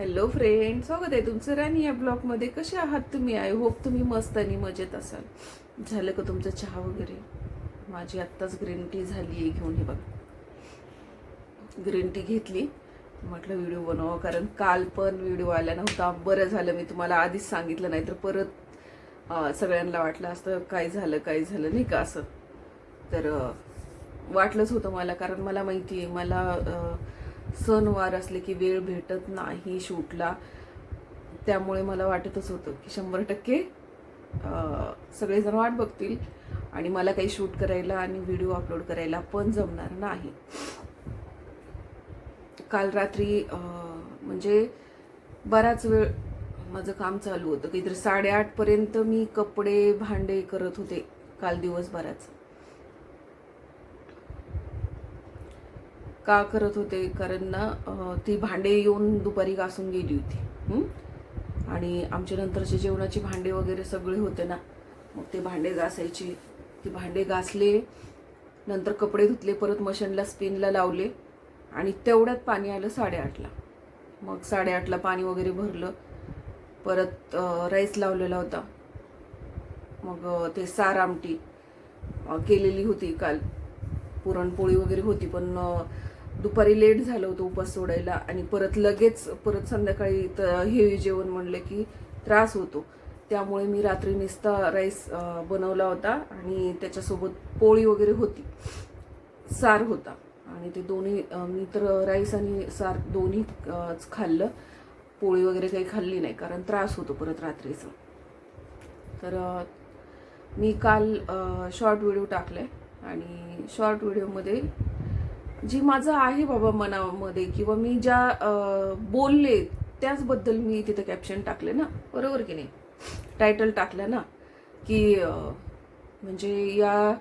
Hello friend स्वागत आहे तुमचं राणी या ब्लॉगमध्ये कसे आहात तुम्ही? आय होप तुम्ही मस्त आणि मजेत असाल. झालं का तुमचं चहा वगैरे? माझी आत्ताच ग्रीन टी झाली आहे घेऊन हे बघा. ग्रीन टी घेतली. म्हटलं व्हिडिओ बनवावं कारण काल पण व्हिडिओ आला नव्हता. बरं झालं मी तुम्हाला आधीच सांगितलं नाही तर परत सगळ्यांना वाटलं असतं काय झालं काय झालं नाही का असं. तर वाटलंच होतं मला कारण मला माहिती आहे. मला सणवार असले की वेळ भेटत नाही शूटला. त्यामुळे मला वाटतच होतं की शंभर टक्के सगळेजण वाट बघतील आणि मला काही शूट करायला आणि व्हिडिओ अपलोड करायला पण जमणार नाही. काल रात्री म्हणजे बराच वेळ माझं काम चालू होतं. काहीतरी साडेआठपर्यंत मी कपडे भांडे करत होते काल दिवसभराचं. का करत होते? कारण ना ती भांडे येऊन दुपारी घासून गेली होती. आणि आमच्या नंतरचे जेवणाची भांडे वगैरे सगळे होते ना. मग ते भांडे घासायचे. ते भांडे घासले नंतर कपडे धुतले परत मशीनला स्पिनला लावले आणि तेवढ्यात पाणी आलं साडेआठला. मग साडेआठला पाणी वगैरे भरलं. परत राईस लावलेला होता. मग ते सार आमटी केलेली होती काल. पुरणपोळी वगैरे होती पण दुपारी लेट झालं होतं उपास सोडायला आणि परत लगेच परत संध्याकाळी हेवी जेवण म्हणलं की त्रास होतो. त्यामुळे मी रात्री निस्ता राईस बनवला होता आणि त्याच्यासोबत पोळी वगैरे होती. सार होता आणि ते दोन्ही मी तर राईस आणि सार दोन्ही खाल्लं. पोळी वगैरे काही खाल्ली नाही कारण त्रास होतो परत रात्रीचा. तर मी काल शॉर्ट व्हिडिओ टाकलाय आणि शॉर्ट व्हिडिओमध्ये जी माझं आहे बाबा मनामध्ये किंवा मी ज्या बोलले त्याचबद्दल मी तिथं कॅप्शन टाकले ना. बरोबर की नाही? टायटल टाकलं ना की म्हणजे या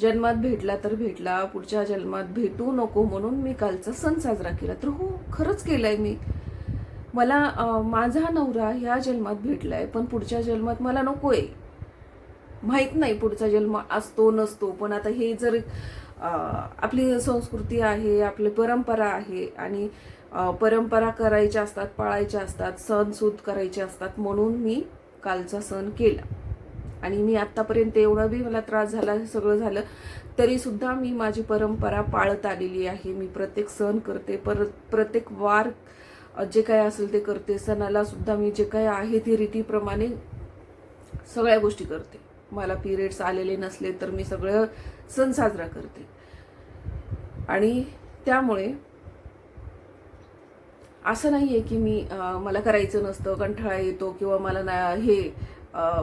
जन्मात भेटला तर भेटला पुढच्या जन्मात भेटू नको म्हणून मी कालचा सण साजरा केला. तर हो खरंच केलाय मी. मला माझा नवरा ह्या जन्मात भेटलाय पण पुढच्या जन्मात मला नकोय. माहीत नाही पुढचा जन्म असतो नसतो पण आता हे जर आपली संस्कृती आहे आपली परंपरा आहे आणि परंपरा करायच्या असतात पाळायच्या असतात सण सूद करायचे असतात म्हणून मी कालचा सण केला. आणि मी आत्तापर्यंत एवढा बी मला त्रास झाला सगळं झालं तरी सुद्धा मी माझी परंपरा पाळत आलेली आहे. मी प्रत्येक सण करते परत प्रत्येक वार जे काय असेल ते करते. सणाला सुद्धा मी जे काय आहे ती रीतीप्रमाणे सगळ्या गोष्टी करते. मला पिरियड्स आलेले नसले तर मी सगळं सण साजरा करते. आणि त्यामुळे असं नाही आहे की मी मला करायचं नसतं कंठाळा येतो किंवा मला ना हे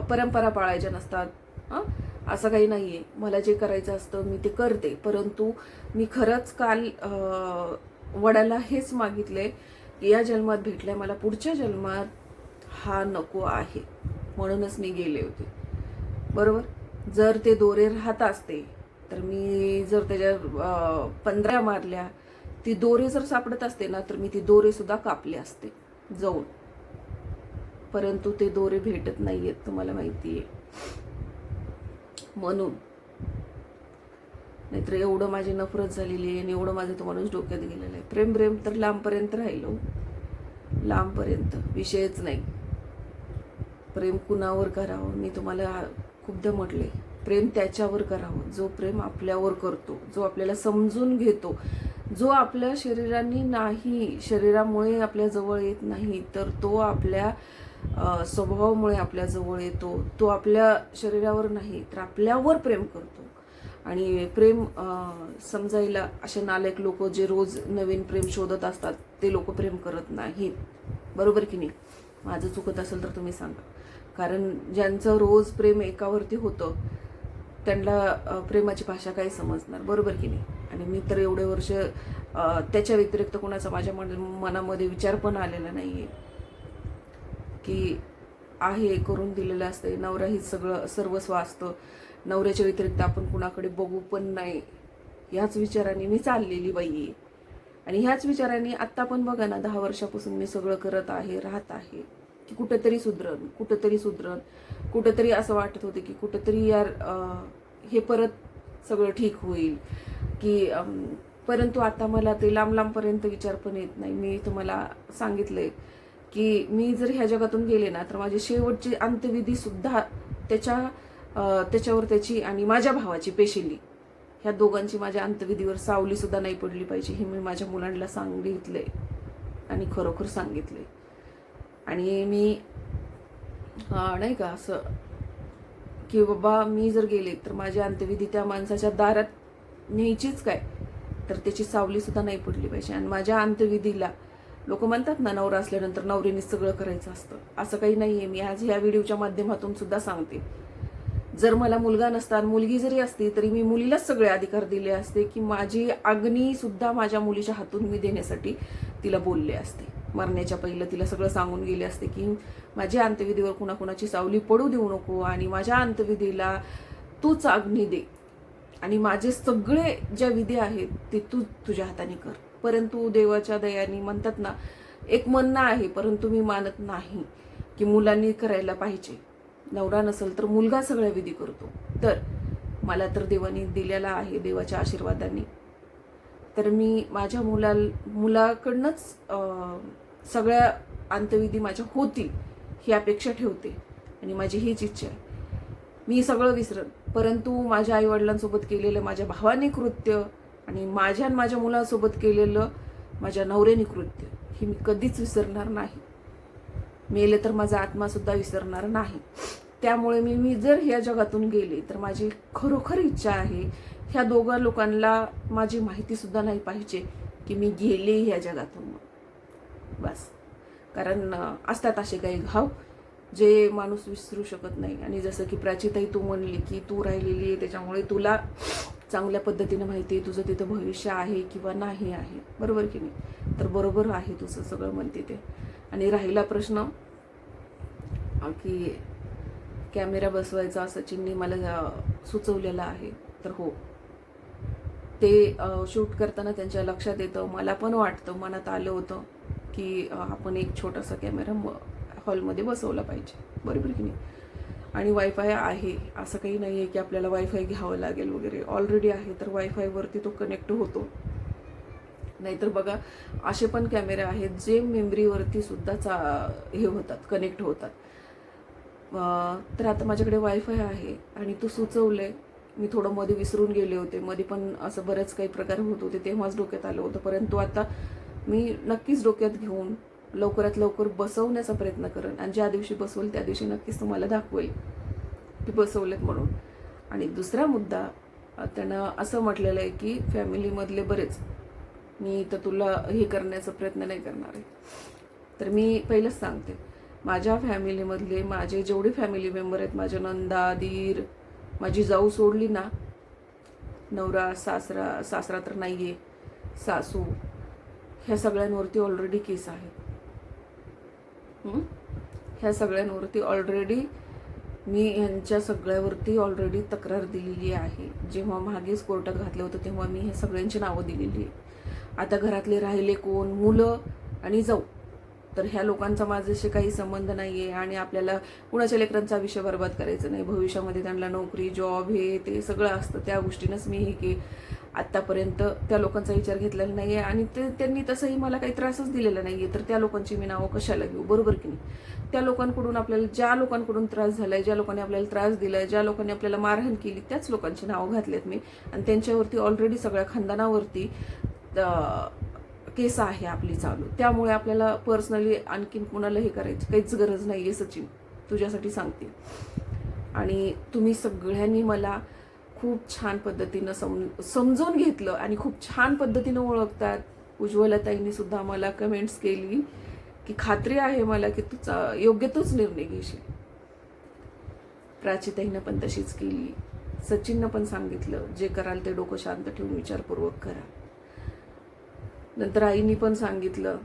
परंपरा पाळायच्या नसतात. असं काही नाही आहे मला जे करायचं असतं मी ते करते. परंतु मी खरंच काल वडाला हेच मागितलंय की या जन्मात भेटल्या मला पुढच्या जन्मात हा नको आहे. म्हणूनच मी गेले होते. बरोबर? जर ते दोरे राहत असते तर मी जर त्याच्या पंधरा मारल्या ती दोरे जर सापडत असते ना तर मी ती दोरे सुद्धा कापले असते जाऊन परंतु ते दोरे भेटत नाहीयेत तुम्हाला माहिती आहे. म्हणून. नाहीतर एवढं माझी नफरत झालेली आहे आणि एवढं माझं तो माणूस डोक्यात गेलेलं आहे. प्रेम प्रेम तर लांबपर्यंत राहिलो हो. लांबपर्यंत. विषयच नाही. प्रेम कुणावर करावं? मी तुम्हाला खूपदा म्हटले प्रेम त्याच्यावर करावं. जो प्रेम आपल्यावर करतो जो आपल्याला समजून घेतो जो आपल्या शरीराने नाही शरीरामुळे आपल्या जवळ येत नाही तर तो आपल्या स्वभावामुळे आपल्या जवळ येतो. तो आपल्या शरीरावर नाही तर आपल्यावर प्रेम करतो. आणि प्रेम समजायला असे नालायक लोक जे रोज नवीन प्रेम शोधत असतात ते लोक प्रेम करत नाहीत. बरोबर की नाही? माझं चुकत असेल तर तुम्ही सांगा. कारण ज्यांचं रोज प्रेम एकावरती होतं त्यांना प्रेमाची भाषा काय समजणार. बरोबर की नाही? आणि मी तर एवढे वर्ष त्याच्या व्यतिरिक्त कोणाचा माझ्या मन मनामध्ये विचार पण आलेला नाही आहे की आहे करून दिलेलं असते नवरा ही सगळं सर्वस्व असतं नवऱ्याच्या व्यतिरिक्त आपण कुणाकडे बघू पण नाही. ह्याच विचाराने मी चाललेली बाई आहे आणि ह्याच विचाराने आत्ता पण बघा ना दहा वर्षापासून मी सगळं करत आहे राहत आहे. की कुठंतरी सुधरण कुठंतरी सुधरण कुठंतरी असं वाटत होते की कुठंतरी यार हे परत सगळं ठीक होईल. की परंतु आता मला ते लांब लांबपर्यंत विचार पण येत नाही. मी तुम्हाला सांगितलंय की मी जर ह्या जगातून गेले ना तर माझी शेवटची अंत्यविधी सुद्धा त्याच्या त्याच्यावर त्याची आणि माझ्या भावाची पेशिली ह्या दोघांची माझ्या अंत्यविधीवर सावली सुद्धा नाही पडली पाहिजे हे मी माझ्या मुलांना सांगितलंय आणि खरोखर सांगितलंय. आणि मी नाही का असं की बाबा मी जर गेले तर माझी अंत्यविधी त्या माणसाच्या दारात न्यायचीच काय? तर त्याची सावलीसुद्धा नाही पडली पाहिजे. आणि माझ्या अंत्यविधीला लोक म्हणतात ना नवरा असल्यानंतर नवरीने सगळं करायचं असतं. असं काही नाही आहे मी आज ह्या व्हिडिओच्या माध्यमातून सुद्धा सांगते. जर मला मुलगा नसता आणि मुलगी जरी असती तरी मी मुलीलाच सगळे अधिकार दिले असते की माझी अग्नीसुद्धा माझ्या मुलीच्या हातून मी देण्यासाठी तिला बोलले असते. मरण्याच्या पहिलं तिला सगळं सांगून गेले असते की माझ्या अंत्यविधीवर कुणाकुणाची सावली पडू देऊ नको आणि माझ्या अंत्यविधीला तूच अग्नी दे. आणि माझे सगळे ज्या विधी आहेत ते तू तुझ्या हाताने कर. परंतु देवाच्या दयाने म्हणतात ना एक म्हणणं आहे परंतु मी मानत नाही की मुलांनी करायला पाहिजे. नवरा नसेल तर मुलगा सगळ्या विधी करतो. तर मला तर देवाने दिलेला आहे देवाच्या आशीर्वादाने. तर मी माझ्या मुला मुलाकडनंच सगळ्या अंत्यविधी माझ्या होतील ही अपेक्षा ठेवते. आणि माझी हीच इच्छा आहे. मी सगळं विसरन. परंतु माझ्या आईवडिलांसोबत केलेलं माझ्या भावाने कृत्य आणि माझ्या आणि माझ्या मुलासोबत केलेलं माझ्या नवऱ्याने कृत्य हे मी कधीच विसरणार नाही. मेले तर माझा आत्मासुद्धा विसरणार नाही. त्यामुळे मी मी जर ह्या जगातून गेले तर माझी खरोखर इच्छा आहे ह्या दोघा लोकांना माझी माहितीसुद्धा नाही पाहिजे की मी गेले ह्या जगातून. कारण असतात असे काही घाव जे माणूस विसरू शकत नाही. आणि जसं की प्राचीताई तू म्हणली की तू राहिलेली आहे त्याच्यामुळे तुला चांगल्या पद्धतीने माहिती आहे तुझं तिथं भविष्य आहे किंवा नाही आहे. बरोबर की नाही? तर बरोबर आहे तुझं सगळं म्हणते ते. आणि राहिला प्रश्न की कॅमेरा बसवायचा सचिनने मला सुचवलेला आहे तर हो. ते शूट करताना त्यांच्या लक्षात येतं मला पण वाटतं मनात आलं होतं. की आपण एक छोटासा कॅमेरा हॉलमध्ये बसवला पाहिजे. बरोबर की नाही? आणि वायफाय आहे. असं काही नाही आहे की आपल्याला वायफाय घ्यावं लागेल वगैरे. ऑलरेडी आहे तर वायफायवरती तो कनेक्ट होतो. नाहीतर बघा असे पण कॅमेरे आहेत जे मेमरीवरती सुद्धा चा हे होतात कनेक्ट होतात. तर आता माझ्याकडे वायफाय आहे आणि तू आहे मी थोडं मध्ये विसरून गेले होते. मध्ये पण असं बरेच काही प्रकार होत होते तेव्हाच डोक्यात आलं होतं. परंतु आता मी नक्कीच डोक्यात घेऊन लवकरात लवकर बसवण्याचा प्रयत्न करेन. आणि ज्या दिवशी बसवेल त्या दिवशी नक्कीच तुम्हाला दाखवेल की बसवलेत म्हणून. आणि दुसरा मुद्दा त्यानं असं म्हटलेलं आहे की फॅमिलीमधले बरेच मी तर तुला हे करण्याचा प्रयत्न नाही करणार आहे. तर मी पहिलंच सांगते माझ्या फॅमिलीमधले माझे जेवढे फॅमिली मेंबर आहेत माझ्या नंदा दीर माझी जाऊ सोडली ना नवरा सासरा सासरा तर नाही आहे सासू ह्या सगळ्यांवरती ऑलरेडी केस आहेत. ह्या सगळ्यांवरती ऑलरेडी मी ह्यांच्या सगळ्यावरती ऑलरेडी तक्रार दिलेली आहे. जेव्हा मागेच कोर्टात घातलं होतं तेव्हा मी हे सगळ्यांची नावं दिलेली आहे आता घरातले राहिले कोण? मुलं आणि जाऊ. तर ह्या लोकांचा माझ्याशी काही संबंध नाही आहे आणि आपल्याला कुणाच्या लेकरांचा विषय बर्बाद करायचा नाही. भविष्यामध्ये त्यांना नोकरी जॉब हे ते सगळं असतं. त्या गोष्टीनंच मी हे की आत्तापर्यंत त्या लोकांचा विचार घेतलेला नाही आहे आणि ते त्यांनी तसंही मला काही त्रासच दिलेला नाही आहे तर त्या लोकांची मी नावं कशाला घेऊ? बरोबर की नाही? त्या लोकांकडून आपल्याला ज्या लोकांकडून त्रास झाला आहे ज्या लोकांनी आपल्याला त्रास दिलाय ज्या लोकांनी आपल्याला मारहाण केली त्याच लोकांची नावं घातलेत मी. आणि त्यांच्यावरती ऑलरेडी सगळ्या खानदानावरती केस आहे आपली चालू. त्यामुळे आपल्याला पर्सनली आणखीन कुणाला हे करायची काहीच गरज नाही आहे सचिन. तुझ्यासाठी सांगते. आणि तुम्ही सगळ्यांनी मला खूप छान पद्धतीनं सम समजून घेतलं आणि खूप छान पद्धतीनं ओळखतात. उज्ज्वलताईंनी सुद्धा मला कमेंट्स केली की खात्री आहे मला की तुझा योग्य तोच निर्णय घेशील. प्राचीताईनं पण तशीच केली. सचिननं पण सांगितलं जे कराल ते डोकं शांत ठेवून विचारपूर्वक करा. नंतर आईनी पण सांगितलं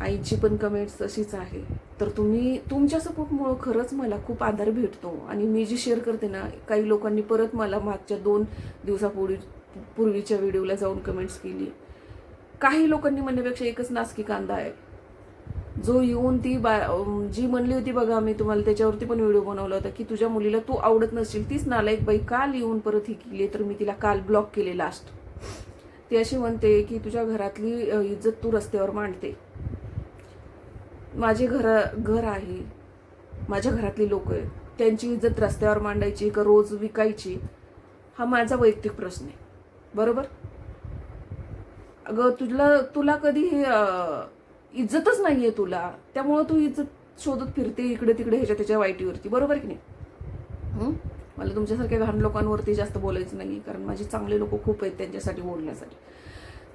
आईची पण कमेंट्स तशीच आहे. तर तुम्ही तुमच्या सपोर्टमुळं खरंच मला खूप आधार भेटतो. आणि मी जी शेअर करते ना काही लोकांनी परत मला मागच्या दोन दिवसापूर्वी पूर्वीच्या व्हिडिओला जाऊन कमेंट्स केली. काही लोकांनी म्हणण्यापेक्षा एकच नासकी कांदा आहे. जो येऊन ती बा जी म्हणली होती बघा मी तुम्हाला त्याच्यावरती पण व्हिडिओ बनवला होता की तुझ्या मुलीला तू आवडत नसेल तीच नालायक बाई काल येऊन परत ही केली तर मी तिला काल ब्लॉक केले लास्ट ती अशी म्हणते की तुझ्या घरातली इज्जत तू रस्त्यावर मांडते. माझे घर घर आहे. माझ्या घरातली लोक आहेत. त्यांची इज्जत रस्त्यावर मांडायची का रोज विकायची हा माझा वैयक्तिक प्रश्न आहे. बरोबर? अगं तुला तुला कधी इज्जतच इज्जतच आहे तुला. त्यामुळं तू इज्जत शोधत फिरते इकडे तिकडे ह्याच्या त्याच्या वाईटीवरती. बरोबर की नाही? मला तुमच्यासारख्या घाण लोकांवरती जास्त बोलायचं नाही कारण माझे चांगले लोक खूप आहेत त्यांच्यासाठी बोलण्यासाठी.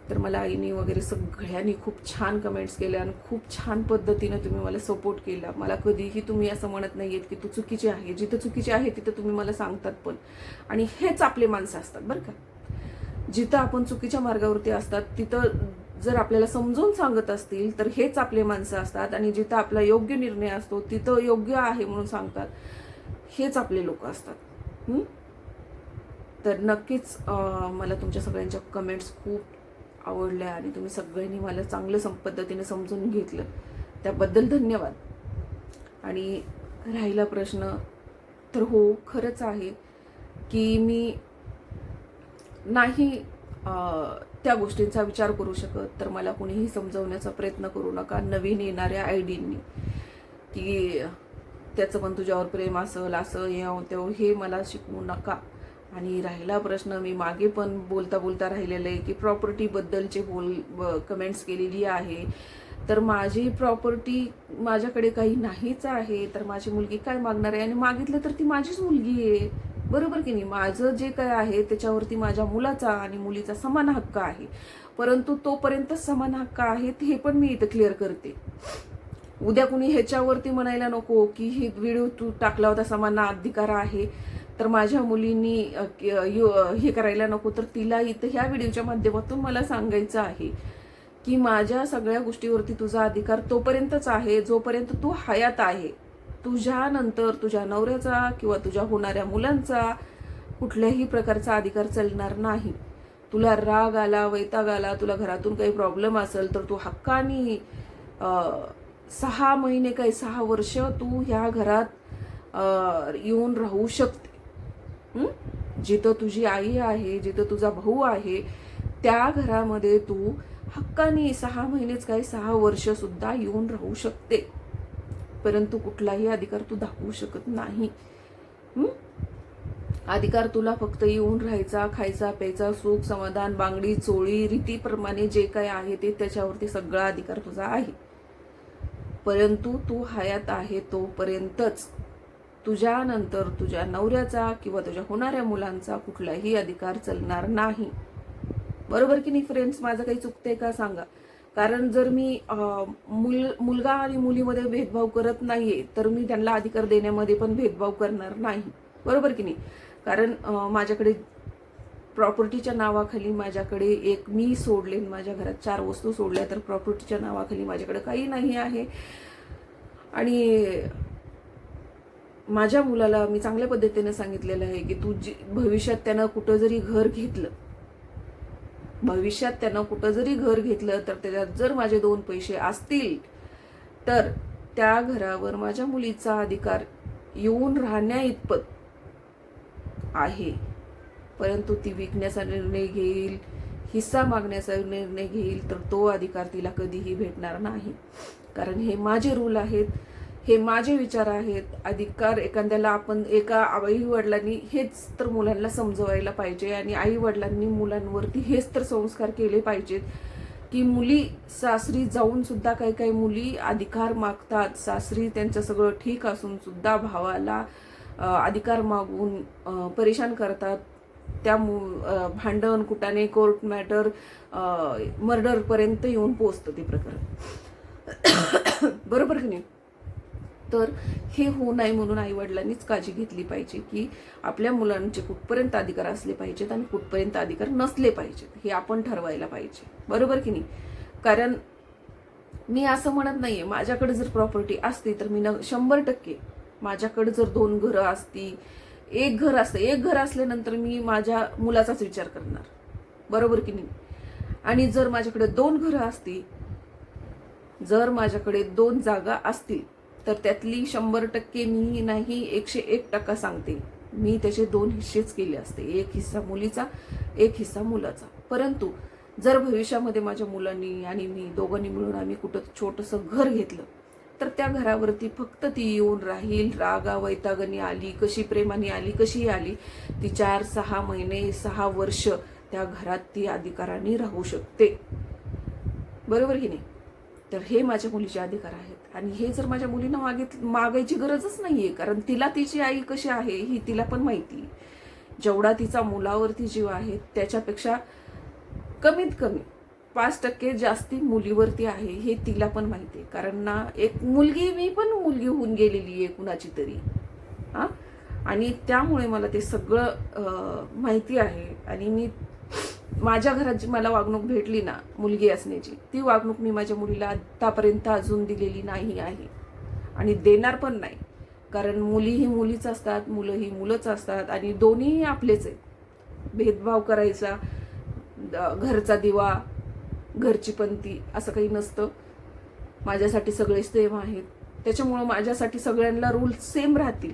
तर मला आईने वगैरे सगळ्यांनी खूप छान कमेंट्स केल्या आणि खूप छान पद्धतीनं तुम्ही मला सपोर्ट केला. मला कधीही तुम्ही असं म्हणत नाही आहेत की तू चुकीची आहे. जिथं चुकीची आहे तिथं तुम्ही मला सांगतात पण. आणि हेच आपले माणसं असतात बरं का. जिथं आपण चुकीच्या मार्गावरती असतात तिथं जर आपल्याला समजून सांगत असतील तर हेच आपले माणसं असतात. आणि जिथं आपला योग्य निर्णय असतो तिथं योग्य आहे म्हणून सांगतात हेच आपले लोक असतात. तर नक्कीच मला तुमच्या सगळ्यांच्या कमेंट्स खूप आवडल्या आणि तुम्ही सगळ्यांनी मला चांगलं संपद्धतीने समजून घेतलं. त्याबद्दल धन्यवाद. आणि राहिला प्रश्न तर हो खरंच आहे की मी नाही त्या गोष्टींचा विचार करू शकत तर मला कुणीही समजवण्याचा प्रयत्न करू नका नवीन येणाऱ्या आयडींनी की त्याचं पण तुझ्यावर प्रेम असेल असं येऊ हो, तेव हे मला शिकवू नका. आणि राहिला प्रश्न मी मागे पण बोलता बोलता राहिलेलं आहे की प्रॉपर्टीबद्दलचे बोल कमेंट्स केलेली आहे. तर माझी प्रॉपर्टी माझ्याकडे काही नाहीच आहे तर माझी मुलगी काय मागणार आहे? आणि मागितलं तर ती माझीच मुलगी आहे. बरोबर की नाही? माझं जे काय आहे त्याच्यावरती माझ्या मुलाचा आणि मुलीचा समान हक्क आहे. परंतु तोपर्यंत समान हक्क आहेत हे पण मी इथं क्लिअर करते. उद्या कुणी ह्याच्यावरती म्हणायला नको की हे व्हिडिओ तू टाकला होता समान अधिकार आहे. तर माझ्या मुलींनी यु- हे करायला नको. तर तिला इथं ह्या व्हिडिओच्या माध्यमातून मला सांगायचं आहे की माझ्या सगळ्या गोष्टीवरती तुझा अधिकार तोपर्यंतच आहे जोपर्यंत तू हयात आहे. तुझ्यानंतर तुझ्या नवऱ्याचा किंवा तुझ्या होणाऱ्या मुलांचा कुठल्याही प्रकारचा अधिकार चालणार नाही. तुला राग आला वैताग आला तुला घरातून काही प्रॉब्लेम असेल तर तू हक्कानी सहा महिने काही सहा वर्ष तू ह्या घरात येऊन राहू शकते. जिथं तुझी आई आहे जिथं तुझा भाऊ आहे त्या घरामध्ये तू हक्काने सहा महिनेच काय सहा वर्ष सुद्धा येऊन राहू शकते. परंतु कुठलाही अधिकार तू दाखवू शकत नाही. अधिकार तुला फक्त येऊन राहायचा खायचा प्यायचा सुख समाधान बांगडी चोळी रीतीप्रमाणे जे काय आहे ते त्याच्यावरती सगळा अधिकार तुझा आहे. परंतु तू हयात आहे तोपर्यंतच. तुझ्यानंतर तुझ्या नवऱ्याचा किंवा तुझ्या होणाऱ्या मुलांचा कुठलाही अधिकार चालणार नाही. बरोबर की नाही फ्रेंड्स माझं काही चुकते का सांगा? कारण जर मी मुल मुलगा आणि मुलीमध्ये भेदभाव करत नाहीये तर मी त्यांना अधिकार देण्यामध्ये पण भेदभाव करणार नाही. बरोबर की नाही? कारण माझ्याकडे प्रॉपर्टीच्या नावाखाली माझ्याकडे एक मी सोडले माझ्या घरात चार वस्तू सोडल्या तर प्रॉपर्टीच्या नावाखाली माझ्याकडे काही नाही आहे. आणि माझ्या मुलाला मी चांगल्या पद्धतीने सांगितलेलं आहे की तू जी भविष्यात त्यानं कुठं जरी घर घेतलं भविष्यात त्यानं कुठं जरी घर घेतलं तर त्याच्यात जर माझे दोन पैसे असतील तर त्या घरावर माझ्या मुलीचा अधिकार येऊन राहण्या इतपत आहे. परंतु ती विकण्याचा निर्णय घेईल हिस्सा मागण्याचा निर्णय घेईल तर तो अधिकार तिला कधीही भेटणार नाही. कारण हे माझे रूल आहेत. हे माझे विचार आहेत. अधिकार एखाद्याला आपण एका आई वडिलांनी हेच तर मुलांना समजवायला पाहिजे आणि आई वडिलांनी मुलांवरती हेच तर संस्कार केले पाहिजेत की मुली सासरी जाऊन सुद्धा काही काही मुली अधिकार मागतात. सासरी त्यांचं सगळं ठीक असून सुद्धा भावाला अधिकार मागून परेशान करतात. त्या मु- भांडण कुटाने कोर्ट मॅटर मर्डरपर्यंत येऊन पोचतं ते प्रकरण. बरोबर की नाही? तर हे होऊ नये म्हणून आईवडिलांनीच काळजी घेतली पाहिजे की आपल्या मुलांचे कुठपर्यंत अधिकार असले पाहिजेत आणि कुठपर्यंत अधिकार नसले पाहिजेत हे आपण ठरवायला पाहिजे. बरोबर की नाही? कारण मी असं म्हणत नाहीये माझ्याकडे जर प्रॉपर्टी असती तर मी न शंभर टक्के माझ्याकडे जर दोन घरं असती एक घर असतं एक घर असल्यानंतर मी माझ्या मुलाचाच विचार करणार. बरोबर की नाही? आणि जर माझ्याकडे दोन घरं असती जर माझ्याकडे दोन जागा असतील तर त्यातली शंभर टक्के मी नाही एकशे एक टक्का सांगते. मी त्याचे दोन हिस्सेच केले असते. एक हिस्सा मुलीचा एक हिस्सा मुलाचा. परंतु जर भविष्यामध्ये माझ्या मुलांनी आणि मी दोघांनी मिळून आम्ही कुठं छोटंसं घर घेतलं तर त्या घरावरती फक्त ती येऊन राहील. रागा वैतागणी आली कशी प्रेमाने आली कशी आली ती चार सहा महिने सहा वर्ष त्या घरात ती अधिकाराने राहू शकते. बरोबर की नाही? तर हे माझ्या मुलीचे अधिकार आहेत. आणि हे जर माझ्या मुलीनं मागित मागायची गरजच नाही आहे कारण तिला तिची आई कशी आहे ही तिला पण माहिती. जेवढा तिचा मुलावरती जीव आहे त्याच्यापेक्षा कमीत कमी पाच टक्के जास्ती मुलीवरती आहे हे तिला पण माहिती आहे कारण ना एक मुलगी मी पण मुलगी होऊन गेलेली आहे कुणाची तरी. हां? आणि त्यामुळे मला ते सगळं माहिती आहे. आणि मी माझ्या घरात जी मला वागणूक भेटली ना मुलगी असण्याची ती वागणूक मी माझ्या मुलीला आत्तापर्यंत अजून दिलेली नाही आहे. आणि देणार पण नाही. कारण मुली ही मुलीच असतात मुलं ही मुलंच असतात आणि दोन्हीही आपलेच आहेत. भेदभाव करायचा घरचा दिवा घरची पंती असं काही नसतं. माझ्यासाठी सगळे सेम आहेत. त्याच्यामुळं माझ्यासाठी सगळ्यांना रूल सेम राहतील.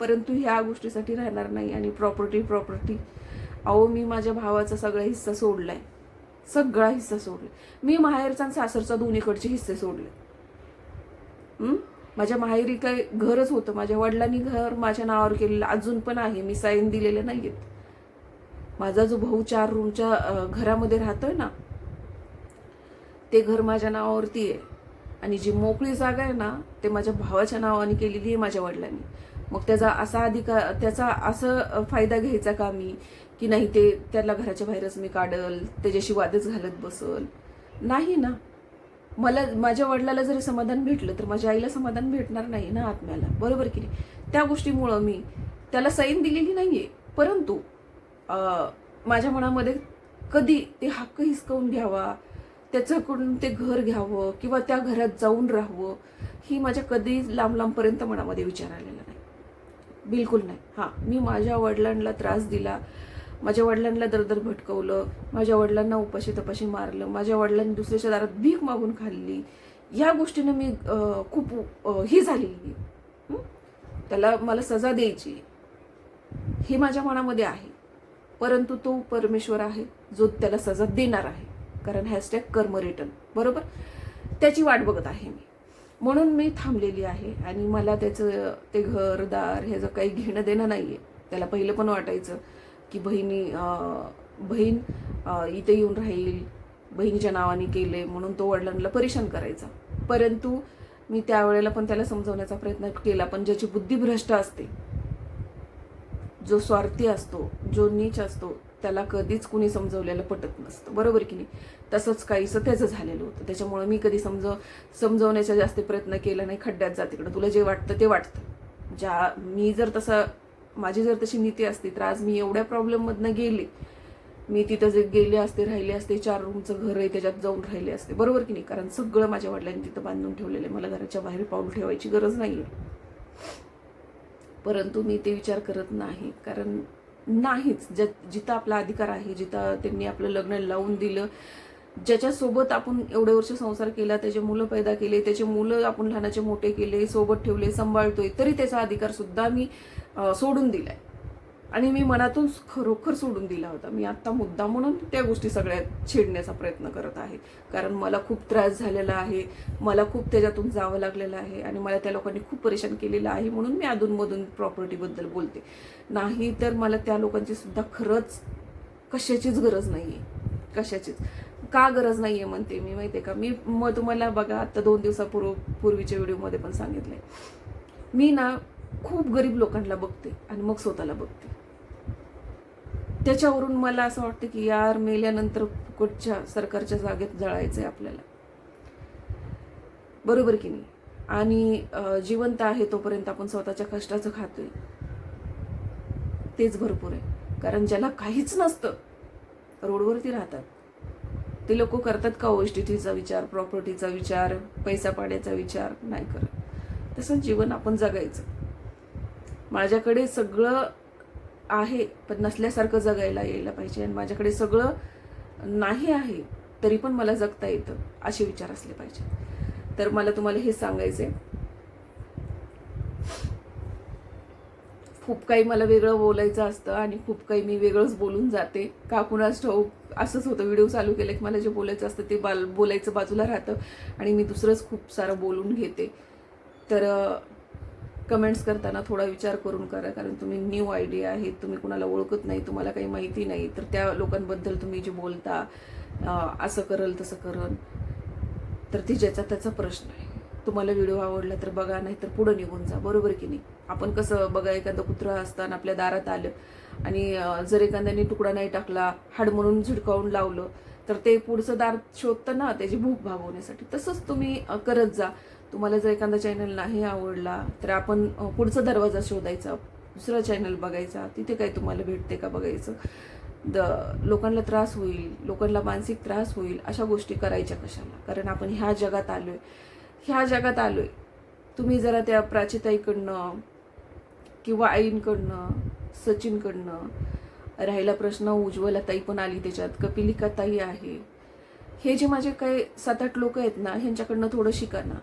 परंतु ह्या गोष्टीसाठी राहणार नाही आणि प्रॉपर्टी प्रॉपर्टी अहो मी माझ्या भावाचा सगळा हिस्सा सोडलाय. सगळा हिस्सा सोडलाय. मी माहेरचा आणि सासरचा दोन्हीकडचे हिस्से सोडले. माझ्या माहेरी काय घरच होतं. माझ्या वडिलांनी घर माझ्या नावावर केलेलं. अजून पण आहे. मी साईन दिलेले नाहीयेत. माझा जो भाऊ चार रूमच्या घरामध्ये राहतोय ना ते घर माझ्या नावावरती आहे. आणि जी मोकळी जागा आहे ना ते माझ्या भावाच्या नावाने केलेली आहे माझ्या वडिलांनी. मग त्याचा असा अधिकार त्याचा असं फायदा घ्यायचा का मी? की नाही ते त्याला घराच्या बाहेरच मी काढल त्याच्याशी वादच घालत बसल. नाही ना. मला माझ्या वडिलाला जरी समाधान भेटलं तर माझ्या आईला समाधान भेटणार नाही ना आत्म्याला. बरोबर की नाही? त्या गोष्टीमुळं मी त्याला सैन दिलेली नाही आहे परंतु माझ्या मनामध्ये कधी ते हक्क हिसकवून घ्यावा त्याच्याकडून ते घर घ्यावं किंवा त्या घरात जाऊन राहावं ही माझ्या कधी लांब लांबपर्यंत मनामध्ये विचार आलेला नाही. बिलकुल नाही. हां मी माझ्या वडिलांना त्रास दिला माझ्या वडिलांना दरदर भटकवलं माझ्या वडिलांना उपाशी तपाशी मारलं माझ्या वडिलांनी दुसऱ्याच्या दारात भीक मागून खाल्ली. या गोष्टीनं मी खूप ही झालेली त्याला मला सजा द्यायची हे माझ्या मनामध्ये आहे. परंतु तो परमेश्वर आहे जो त्याला सजा देणार आहे. कारण हॅशटॅग कर्म रिटर्न बरोबर? त्याची वाट बघत आहे मी. म्हणून मी थांबलेली आहे आणि मला त्याचं ते घरदार ह्याचं काही घेणं देणं नाही आहे त्याला पहिलं पण वाटायचं. की बहिणी बहीण इथे येऊन राहील बहिणीच्या नावाने केले म्हणून तो वडिलांना परेशान करायचा. परंतु मी त्यावेळेला पण त्याला समजवण्याचा प्रयत्न केला पण ज्याची बुद्धी भ्रष्ट असते जो स्वार्थी असतो जो नीच असतो त्याला कधीच कुणी समजवलेलं पटत नसतं. बरोबर की नाही? तसंच काहीसं त्याचं झालेलं होतं. त्याच्यामुळे मी कधी समज समजवण्याचा जास्त प्रयत्न केला नाही. खड्ड्यात जा तिकडं. तुला जे वाटतं ते वाटतं. ज्या मी जर तसं माझी जर तशी नीती असती तर आज मी एवढ्या प्रॉब्लेममधनं गेले. मी तिथं जे गेले असते राहिले असते चार रूमचं घर आहे त्याच्यात जाऊन राहिले असते. बरोबर की नाही? कारण सगळं माझ्या वडिलांनी तिथं बांधून ठेवलेलं आहे. मला घराच्या बाहेर पाऊल ठेवायची गरज नाही परंतु मी ते विचार करत नाही. कारण नाहीच. ज्या जिथं आपला अधिकार आहे जिथं त्यांनी आपलं लग्न लावून दिलं ज्याच्यासोबत आपण एवढे वर्ष संसार केला त्याचे मुलं पैदा केले त्याचे मुलं आपण लहानाचे मोठे केले सोबत ठेवले सांभाळतोय तरी त्याचा अधिकार सुद्धा मी सोडून सोडून आहे आणि मी मनातून खरोखर सोडून दिला होता. मी आत्ता मुद्दा म्हणून त्या गोष्टी सगळ्या छेडण्याचा प्रयत्न करत आहे. कारण मला खूप त्रास झालेला आहे. मला खूप त्याच्यातून जावं लागलेलं आहे. आणि मला त्या लोकांनी खूप परेशान केलेलं आहे म्हणून मी अधूनमधून प्रॉपर्टीबद्दल बोलते. नाही तर मला त्या लोकांची सुद्धा खरंच कशाचीच गरज नाही आहे कशाचीच. का गरज नाही आहे म्हणते मी माहिती आहे का? मी मग तुम्हाला बघा आत्ता दोन दिवसापूर्व पूर्वीच्या व्हिडिओमध्ये पण सांगितलंय. मी ना खूप गरीब लोकांना बघते आणि मग स्वतःला बघते. त्याच्यावरून मला असं वाटतं की यार मेल्यानंतर कुठच्या सरकारच्या जागेत जळायचं आहे आपल्याला. बरोबर की नाही? आणि जिवंत आहे तोपर्यंत आपण स्वतःच्या कष्टाचं खातोय. तेच भरपूर आहे. कारण ज्याला काहीच नसतं रोडवरती राहतात. ते लोक करतात का ओएसटीचा विचार प्रॉपर्टीचा विचार पैसा पाण्याचा विचार? नाही करत. तसं जीवन आपण जगायचं. माझ्याकडे सगळं आहे पण नसल्यासारखं जगायला यायला पाहिजे. आणि माझ्याकडे सगळं नाही आहे तरी पण मला जगता येतं असे विचार असले पाहिजे. तर मला तुम्हाला हे सांगायचंय. खूप काही मला वेगळं बोलायचं असतं आणि खूप काही मी वेगळंच बोलून जाते. का कुणाच ठाऊक असंच होतं. व्हिडिओ चालू केले की मला जे बोलायचं असतं ते बाल बोलायचं बाजूला राहतं आणि मी दुसरंच खूप सारं बोलून घेते. तर कमेंट्स करताना थोडा विचार करून करा कारण तुम्ही न्यू आयडिया आहेत तुम्ही कुणाला ओळखत नाही तुम्हाला काही माहिती नाही तर त्या लोकांबद्दल तुम्ही जे बोलता असं करल तसं करल तर ती ज्याचा त्याचा प्रश्न आहे. तुम्हाला व्हिडिओ आवडला तर बघा नाही तर पुढं निघून जा. बरोबर की नाही? आपण कसं बघा एखादं कुत्रं असताना आपल्या दारात आलं आणि जर एखाद्याने तुकडा नाही टाकला हाड म्हणून झिडकावून लावलं तर ते पुढचं दार शोधतं ना त्याची भूक भागवण्यासाठी तसंच तुम्ही करत जा. तुम्हाला जर एखादा चॅनल नाही आवडला तर आपण पुढचा दरवाजा शोधायचा दुसरा चॅनल बघायचा तिथे काय तुम्हाला भेटते का बघायचं? द लोकांना त्रास होईल लोकांना मानसिक त्रास होईल अशा गोष्टी करायच्या कशाला? कारण आपण ह्या जगात आलो आहे ह्या जगात आलो आहे तुम्ही जरा त्या प्राचीताईकडनं किंवा आईंकडनं सचिनकडनं राहिला प्रश्न उज्ज्वला ताई पण आली त्याच्यात कपिलिका ताई आहे. हे जे माझे काही सात आठ लोक आहेत ना ह्यांच्याकडनं थोडं शिका ना.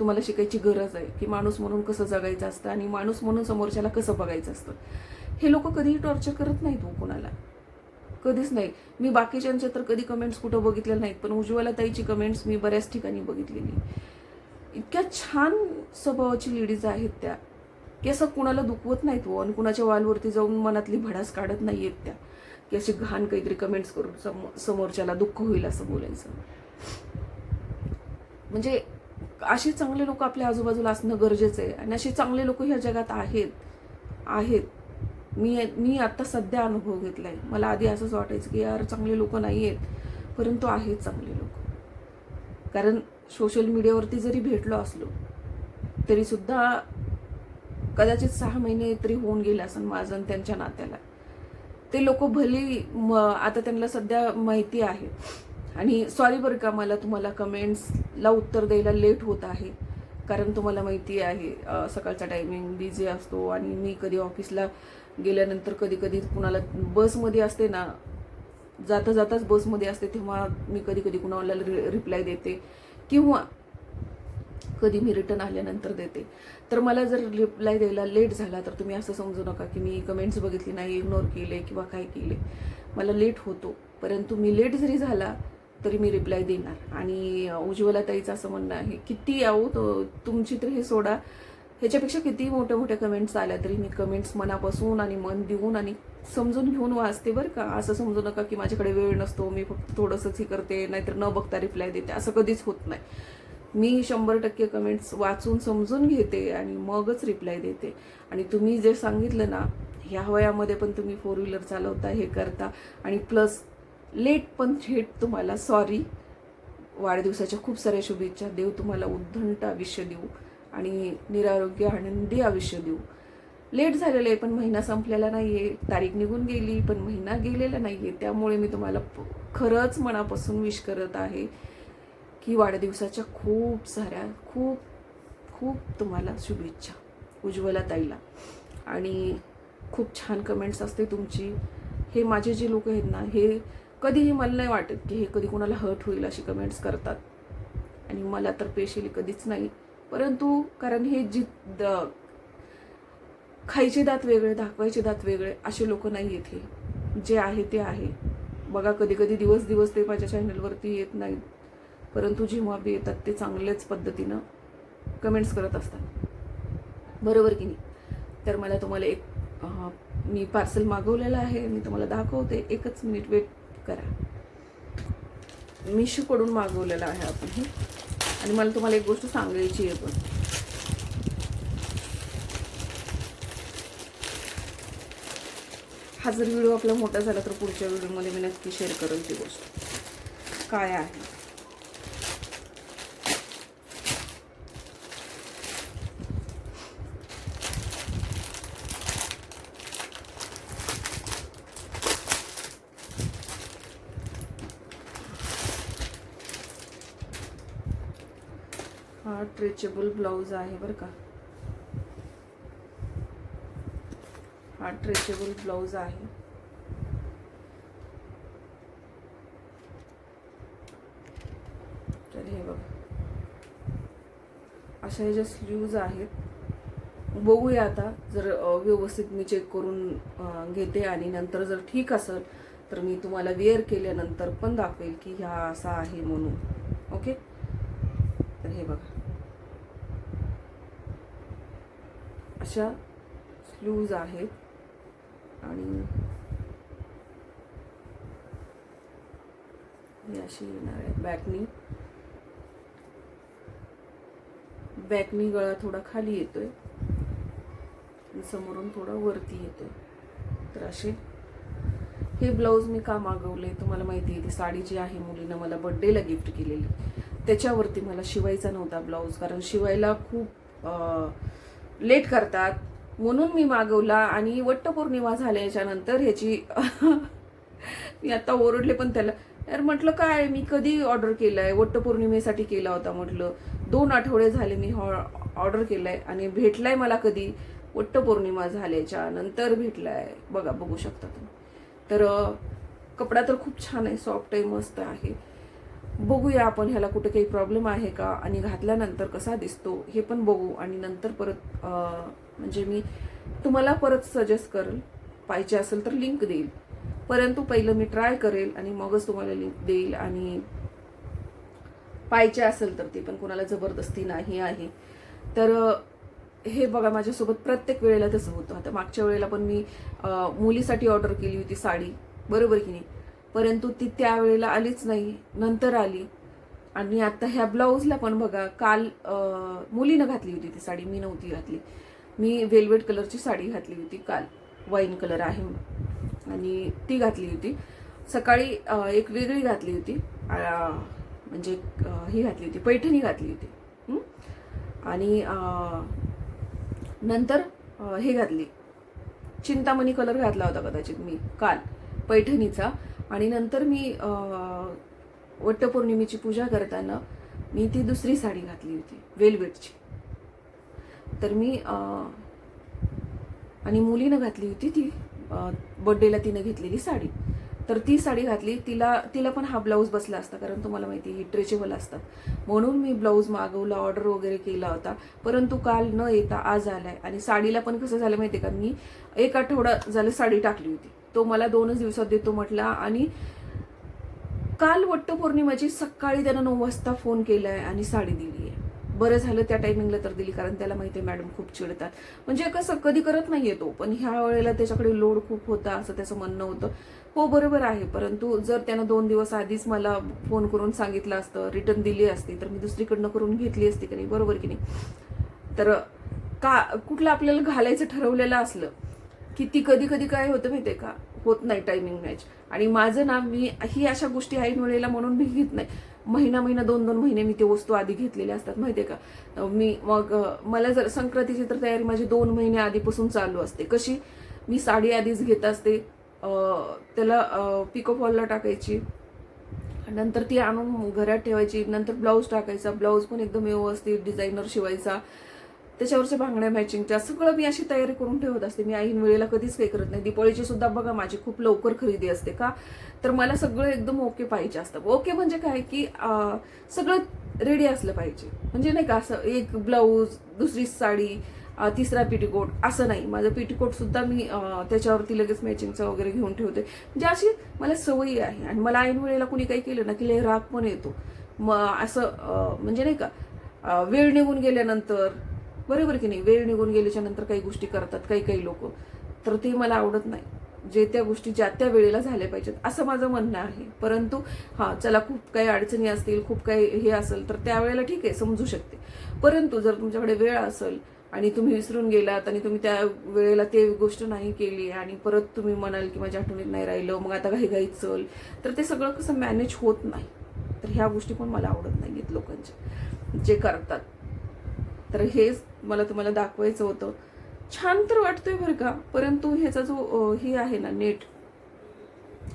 तुम्हाला शिकायची गरज आहे की माणूस म्हणून कसं जगायचं असतं आणि माणूस म्हणून समोरच्याला कसं बघायचं असतं? हे लोक कधीही टॉर्चर करत नाहीत हो कोणाला. कधीच नाही. मी बाकीच्यांच्या तर कधी कमेंट्स कुठं बघितलेल्या नाहीत पण उज्ज्वला ताईची कमेंट्स मी बऱ्याच ठिकाणी बघितलेली. इतक्या छान स्वभावाची लेडीज आहेत त्या की असं कुणाला दुखवत नाहीत हो आणि कुणाच्या वालवरती जाऊन मनातली भडास काढत नाही आहेत त्या की अशी घाण काहीतरी कमेंट्स करून समोरच्याला दुःख होईल असं बोलायचं. म्हणजे असे चांगले लोक आपल्या आजूबाजूला असणं गरजेचं आहे. आणि असे चांगले लोक ह्या जगात आहेत आहेत. मी मी आत्ता सध्या अनुभव घेतला आहे मला आधी असंच वाटायचं की यार चांगले लोक नाही आहेत परंतु आहेत चांगले लोक. कारण सोशल मीडियावरती जरी भेटलो असलो तरीसुद्धा कदाचित सहा महिने तरी होऊन गेले असं माझं आणि त्यांच्या नात्याला. ते लोक भली म आता त्यांना सध्या माहिती आहे. आणि सॉरी बरं का मला तुम्हाला कमेंट्सला उत्तर द्यायला लेट होत आहे. कारण तुम्हाला माहिती आहे सकाळचा टायमिंग बिझी असतो आणि मी कधी ऑफिसला गेल्यानंतर कधी कधी कुणाला बसमध्ये असते ना जाता जाताच बसमध्ये असते तेव्हा मी कधी कधी कुणाला रिप्लाय देते किंवा कधी मी रिटर्न आल्यानंतर देते. तर मला जर रिप्लाय द्यायला लेट झाला तर तुम्ही असं समजू नका की मी कमेंट्स बघितली नाही इग्नोर केले किंवा काय केले. मला लेट होतो. परंतु मी लेट जरी झाला तरी मी रिप्लाय देणार. आणि उज्ज्वला ताईचं असं म्हणणं आहे किती आहो तो तुमची तर हे सोडा. ह्याच्यापेक्षा किती मोठ्या मोठ्या कमेंट्स आल्या तरी मी कमेंट्स मनापासून आणि मन देऊन आणि समजून घेऊन वाचते बरं का. असं समजू नका की माझ्याकडे वेळ नसतो मी फक्त थोडंसंच हे करते नाहीतर न बघता रिप्लाय देते. असं कधीच होत नाही. मी शंभर टक्के कमेंट्स वाचून समजून घेते आणि मगच रिप्लाय देते. आणि तुम्ही जे सांगितलं ना ह्या वयामध्ये पण तुम्ही फोर व्हीलर चालवता हे करता. आणि प्लस लेट पण थेट तुम्हाला सॉरी वाढदिवसाच्या खूप साऱ्या शुभेच्छा देव तुम्हाला उद्धंट आयुष्य देऊ आणि निरारोग्य आनंदी आयुष्य देऊ. लेट झालेलं आहे पण महिना संपलेला नाही आहे तारीख निघून गेली पण महिना गेलेला नाही आहे त्यामुळे मी तुम्हाला खरंच मनापासून विश करत आहे की वाढदिवसाच्या खूप साऱ्या खूप खूप तुम्हाला शुभेच्छा उज्ज्वला ताईला. आणि खूप छान कमेंट्स असते तुमची. हे माझे जे लोक आहेत ना हे कधीही मला नाही वाटत की हे कधी कोणाला हर्ट होईल अशी कमेंट्स करतात. आणि मला तर पेशली कधीच नाही. परंतु कारण हे जी द- खायचे दात वेगळे दाखवायचे दात वेगळे असे लोक नाही आहेत हे. जे आहे ते आहे. बघा कधी कधी दिवस दिवस ते माझ्या चॅनलवरती येत नाहीत. परंतु जेव्हा बी येतात ते चांगल्याच पद्धतीनं कमेंट्स करत असतात. बरोबर की नाही? तर मला तुम्हाला एक मी पार्सल मागवलेलं आहे. मी तुम्हाला दाखवते. एकच मिनिट वेट करा. मिशोकडून मागवलेलं आहे आपण हे. आणि मला तुम्हाला एक गोष्ट सांगायची आहे पण. हा जर व्हिडिओ आपला मोठा झाला तर पुढच्या व्हिडिओमध्ये मी नक्की शेअर करेल ती गोष्ट. काय आहे? स्ट्रेचेबल ट्रेचेबल ब्लाऊज आहे बरं का. हा ट्रेचेबल ब्लाऊज आहे. तर हे बघा. अशा ह्याच्या स्लीव्ज आहेत. बघूया आता जर व्यवस्थित मी चेक करून घेते आणि नंतर जर ठीक असेल तर मी तुम्हाला वेअर केल्यानंतर पण दाखवेल की ह्या असा आहे म्हणून ओके तर हे बघा अशा स्लूज आहेत. आणि अशी येणार आहे बॅकनी. बॅकनी गळा थोडा खाली येतोय. आणि समोरून थोडा वरती येतोय. तर असे. हे ब्लाऊज मी का मागवले तुम्हाला माहिती आहे. ती साडी जी आहे मुलीनं मला बड्डेला गिफ्ट केलेली. त्याच्यावरती मला शिवायचा नव्हता ब्लाऊज. कारण शिवायला खूप लेट करतात. म्हणून मी मागवला आणि वट्टपौर्णिमा झाल्याच्यानंतर ह्याची मी आता ओरडले पण त्याला. यार म्हटलं काय मी कधी ऑर्डर केलं आहे वट्टपौर्णिमेसाठी केला होता म्हटलं. दोन आठवडे झाले मी ऑर्डर केलं आहे आणि भेटला आहे मला कधी? वट्टपौर्णिमा झाल्याच्यानंतर भेटला आहे बघा बघू शकता तुम्ही. तर कपडा तर खूप छान आहे सॉफ्ट आहे मस्त आहे. बघूया आपण ह्याला कुठे काही प्रॉब्लेम आहे का आणि घातल्यानंतर कसा दिसतो हे पण बघू आणि नंतर परत म्हणजे मी तुम्हाला परत सजेस्ट करेल. पाहिजे असेल तर लिंक देईल. परंतु पहिलं मी ट्राय करेल आणि मगच तुम्हाला लिंक देईल आणि पाहिजे असेल तर ते पण कोणाला जबरदस्ती नाही आहे. तर हे बघा माझ्यासोबत प्रत्येक वेळेला तसं होतं. आता मागच्या वेळेला पण मी मुलीसाठी ऑर्डर केली होती साडी. बरोबर की नाही? परंतु ती त्यावेळेला आलीच नाही नंतर आली. आणि आता ह्या ब्लाऊजला पण बघा काल मुलीनं घातली होती ती साडी मी नव्हती घातली. मी वेल्वेट कलरची साडी घातली होती काल वाईन कलर आहे आणि ती घातली होती. सकाळी एक वेगळी घातली होती. म्हणजे ही घातली होती पैठणी घातली होती. आणि नंतर हे घातली. चिंतामणी कलर घातला होता कदाचित मी काल पैठणीचा. आणि नंतर मी वटपौर्णिमेची वट्टपौर्णिमेची पूजा करताना मी ती दुसरी साडी घातली होती वेलवेटची. तर मी आणि मुलीनं घातली होती ती बड्डेला तिनं घेतलेली साडी. तर ती साडी घातली तिला तिला पण हा ब्लाऊज बसला असता कारण तुम्हाला माहिती ही ट्रेचेबल असतात. म्हणून मी ब्लाऊज मागवला ऑर्डर वगैरे केला होता. परंतु काल न येता आज आलाय. आणि साडीला पण कसं झालं माहिती का? मी एक आठवडा झालं साडी टाकली होती. तो मला दोनच दिवसात देतो म्हटला. आणि काल वट्टपौर्णिमाची सकाळी त्यानं नऊ वाजता फोन केला आहे आणि साडी दिली आहे बरं झालं त्या टायमिंगला तर दिली कारण त्याला माहिती आहे मॅडम खूप चिडतात. म्हणजे कसं कधी करत नाहीये तो पण ह्या वेळेला त्याच्याकडे लोड खूप होता असं त्याचं म्हणणं होतं. हो बरोबर आहे परंतु जर त्यानं दोन दिवस आधीच मला फोन करून सांगितलं असतं रिटर्न दिली असती तर मी दुसरीकडनं करून घेतली असती की नाही? बरोबर की नाही? तर का कुठलं आपल्याला घालायचं ठरवलेलं असलं की ती कधी कधी काय होतं माहिती आहे का? होत नाही टायमिंग मॅच आणि माझं ना मी ही अशा गोष्टी ऐन वेळेला म्हणून मी घेत नाही. महिना महिना दोन दोन महिने मी ते वस्तू आधी घेतलेल्या असतात माहितीये का? मी मग मला जर संक्रांतीची तर तयारी माझी दोन महिने आधीपासून चालू असते. कशी? मी साडी आधीच घेत असते. त्याला पिको फॉलला टाकायची. नंतर ती आणून घरात ठेवायची. नंतर ब्लाऊज टाकायचा. ब्लाऊज पण एकदम व्यवस्थित डिझायनर शिवायचा. त्याच्यावरच्या बांगड्या मॅचिंगच्या सगळं मी अशी तयारी करून ठेवत असते. मी ऐन वेळेला कधीच काही करत नाही. दिपाळीची सुद्धा बघा माझी खूप लवकर खरेदी असते का? तर मला सगळं एकदम ओके पाहिजे असतं. ओके म्हणजे काय? की सगळं रेडी असलं पाहिजे. म्हणजे नाही का असं एक ब्लाऊज दुसरी साडी तिसरा पेटीकोट असं नाही. माझं पेटीकोट सुद्धा मी त्याच्यावरती लगेच मॅचिंगचं वगैरे घेऊन ठेवते. म्हणजे अशी मला सवयी आहे. आणि मला ऐन वेळेला कुणी काही केलं ना की लय राग पण येतो. मग असं म्हणजे नाही का वेळ निघून गेल्यानंतर बरोबर की नाही? वेळ निघून गेल्याच्यानंतर काही गोष्टी करतात काही काही लोक. तर ते मला आवडत नाही. जे त्या गोष्टी ज्या त्या वेळेला झाल्या पाहिजेत असं माझं म्हणणं आहे. परंतु हां चला खूप काही अडचणी असतील खूप काही हे असेल तर त्यावेळेला ठीक आहे समजू शकते. परंतु जर तुमच्याकडे वेळ असेल आणि तुम्ही विसरून गेलात आणि तुम्ही त्या वेळेला ते गोष्ट नाही केली आणि परत तुम्ही म्हणाल की माझ्या आठवणीत नाही राहिलं मग आता घाई चल तर ते सगळं कसं मॅनेज होत नाही. तर ह्या गोष्टी पण मला आवडत नाही आहेत लोकांच्या जे करतात. तर हेच मला तुम्हाला दाखवायचं होतं. छान तर वाटतोय बरं का परंतु ह्याचा जो ही हे आहे ना नेट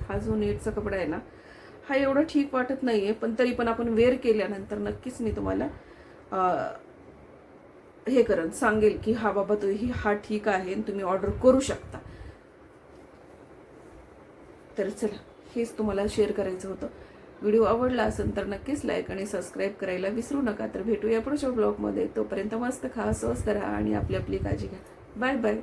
हा जो नेटचा कपडा आहे ना हा एवढा ठीक वाटत नाही आहे पण तरी पण आपण वेअर केल्यानंतर नक्कीच मी तुम्हाला हे करेन सांगेल की हा बाबा तो ही हा ठीक आहे आणि तुम्ही ऑर्डर करू शकता. तर चला हेच तुम्हाला शेअर करायचं होतं. व्हिडिओ आवडला असेल तर नक्कीच लाईक आणि सबस्क्राईब करायला विसरू नका. तर भेटूया पुढच्या ब्लॉगमध्ये तोपर्यंत मस्त खा स्वस्त राहा आणि आपली आपली काळजी घ्या. Bye bye